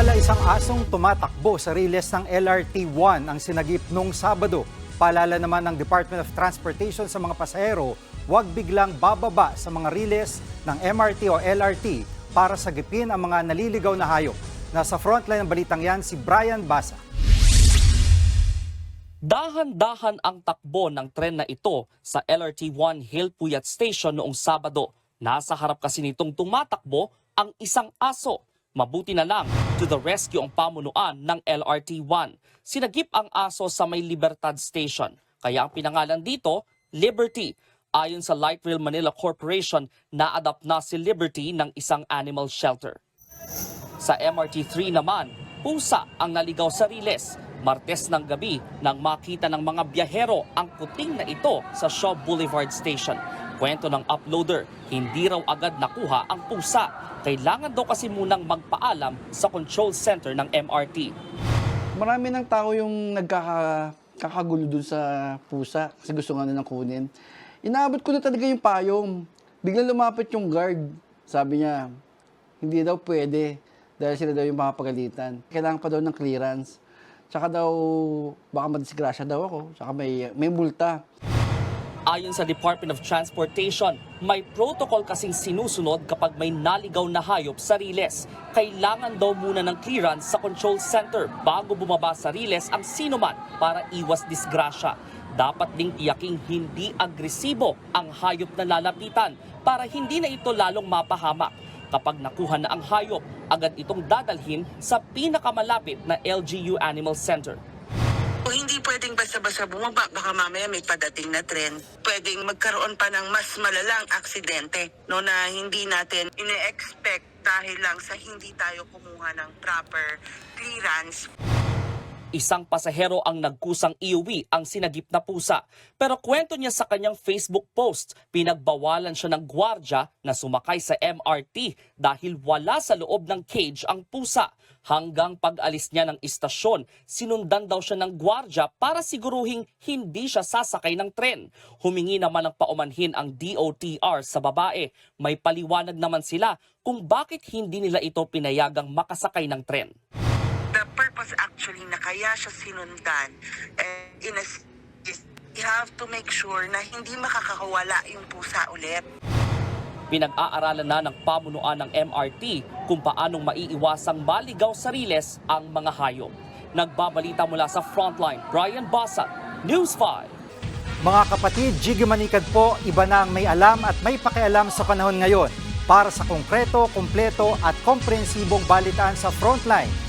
Tila isang asong tumatakbo sa riles ng LRT-1 ang sinagip nung Sabado. Paalala naman ng Department of Transportation sa mga pasahero, huwag biglang bababa sa mga riles ng MRT o LRT para sagipin ang mga naliligaw na hayop. Nasa frontline ng balitang yan si Brian Basa. Dahan-dahan ang takbo ng tren na ito sa LRT-1 Hill Puyat Station noong Sabado. Nasa harap kasi nitong tumatakbo ang isang aso. Mabuti na lang, to the rescue ang pamunuan ng LRT-1. Sinagip ang aso sa may Libertad Station. Kaya ang pinangalan dito, Liberty. Ayon sa Light Rail Manila Corporation, na-adapt na si Liberty ng isang animal shelter. Sa MRT3 naman, pusa ang naligaw sa Riles. Martes ng gabi nang makita ng mga biyahero ang puting na ito sa Shaw Boulevard Station. Kwento ng uploader, hindi raw agad nakuha ang pusa. Kailangan daw kasi munang magpaalam sa control center ng MRT. Marami ng tao yung nagkakagulo dun sa pusa kasi gusto nga nilang kunin. Inaabot ko na talaga yung payong. Biglang lumapit yung guard. Sabi niya, hindi daw pwede dahil sila daw yung makapagalitan. Kailangan pa daw ng clearance. Tsaka daw, baka madisgrasya daw ako. Tsaka may, may multa. Ayon sa Department of Transportation, may protocol kasing sinusunod kapag may naligaw na hayop sa Riles. Kailangan daw muna ng clearance sa control center bago bumaba sa Riles ang sinuman para iwas disgrasya. Dapat ding tiyaking hindi agresibo ang hayop na lalapitan para hindi na ito lalong mapahamak. Kapag nakuha na ang hayop, agad itong dadalhin sa pinakamalapit na LGU Animal Center. Kung hindi pwedeng basta-basta bumaba, baka mamaya may padating na tren. Pwedeng magkaroon pa ng mas malalang aksidente no, na hindi natin ine-expect dahil lang sa hindi tayo kumuha ng proper clearance. Isang pasahero ang nagkusang iuwi ang sinagip na pusa. Pero kwento niya sa kanyang Facebook post, pinagbawalan siya ng gwardya na sumakay sa MRT dahil wala sa loob ng cage ang pusa. Hanggang pag-alis niya ng istasyon, sinundan daw siya ng gwardya para siguruhing hindi siya sasakay ng tren. Humingi naman ng paumanhin ang DOTR sa babae. May paliwanag naman sila kung bakit hindi nila ito pinayagang makasakay ng tren. The purpose actually na kaya siya sinundan eh, in a, is you have to make sure na hindi makakawala yung pusa ulit. Pinag-aaralan na ng pamunuan ng MRT kung paanong maiiwasang maligaw sa riles ang mga hayop. Nagbabalita mula sa Frontline, Brian Basat, News 5. Mga kapatid, Jiggy Manikad po, iba na ang may alam at may pakialam sa panahon ngayon. Para sa konkreto, kumpleto at komprehensibong balitaan sa Frontline,